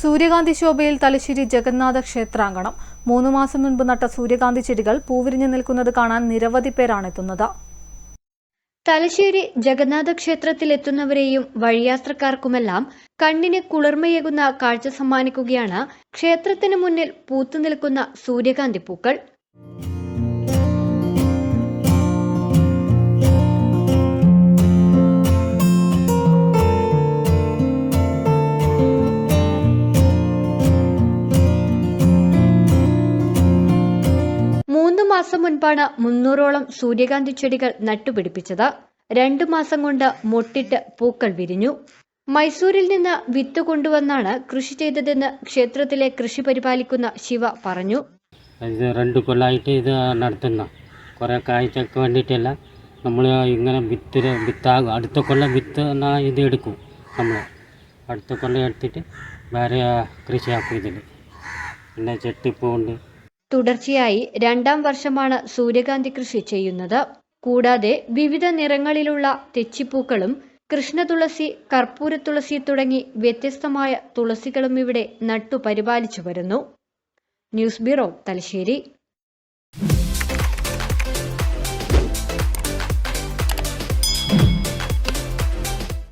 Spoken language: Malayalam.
സൂര്യകാന്തി ശോഭയിൽ തലശ്ശേരി ജഗന്നാഥ ക്ഷേത്രാങ്കണം. മൂന്ന് മാസം മുൻപ് നട്ട സൂര്യകാന്തി ചെടികൾ പൂവിരിഞ്ഞു നിൽക്കുന്നത് കാണാൻ നിരവധി പേരാണ് എത്തുന്നത്. തലശ്ശേരി ജഗന്നാഥ ക്ഷേത്രത്തിൽ എത്തുന്നവരെയും വഴിയാത്രക്കാർക്കുമെല്ലാം കണ്ണിന് കുളിർമയേകുന്ന കാഴ്ച സമ്മാനിക്കുകയാണ് ക്ഷേത്രത്തിന് മുന്നിൽ പൂത്തു നിൽക്കുന്ന സൂര്യകാന്തി പൂക്കൾ. മാസം മുൻപാണ് മുന്നൂറോളം സൂര്യകാന്തി ചെടികൾ നട്ടുപിടിപ്പിച്ചത്. രണ്ടു മാസം കൊണ്ട് മൊട്ടിട്ട് പൂക്കൾ വിരിഞ്ഞു. മൈസൂരിൽ നിന്ന് വിത്ത് കൊണ്ടുവന്നാണ് കൃഷി ചെയ്തതെന്ന് ക്ഷേത്രത്തിലെ കൃഷി പരിപാലിക്കുന്ന ശിവ പറഞ്ഞു. ഇത് രണ്ട് കൊല്ലമായിട്ട് ഇത് നടത്തുന്ന. കുറേ കാഴ്ചക്ക് വേണ്ടിയിട്ടല്ല. നമ്മൾ ഇങ്ങനെ വിത്ത് വിത്താകും അടുത്ത കൊല്ലം വിത്ത് എന്നാ ഇത് എടുക്കും നമ്മൾ അടുത്ത കൊല്ലം എടുത്തിട്ട് വേറെ കൃഷിയാക്കും ഇതിൽ പിന്നെ ചെട്ടിപ്പൂണ്ട്. തുടർച്ചയായി രണ്ടാം വർഷമാണ് സൂര്യകാന്തി കൃഷി ചെയ്യുന്നത്. കൂടാതെ വിവിധ നിറങ്ങളിലുള്ള തെച്ചിപ്പൂക്കളും കൃഷ്ണതുളസി കർപ്പൂര തുളസി തുടങ്ങി വ്യത്യസ്തമായ തുളസികളും ഇവിടെ നട്ടു പരിപാലിച്ചു വരുന്നു. News bureau Thalassery.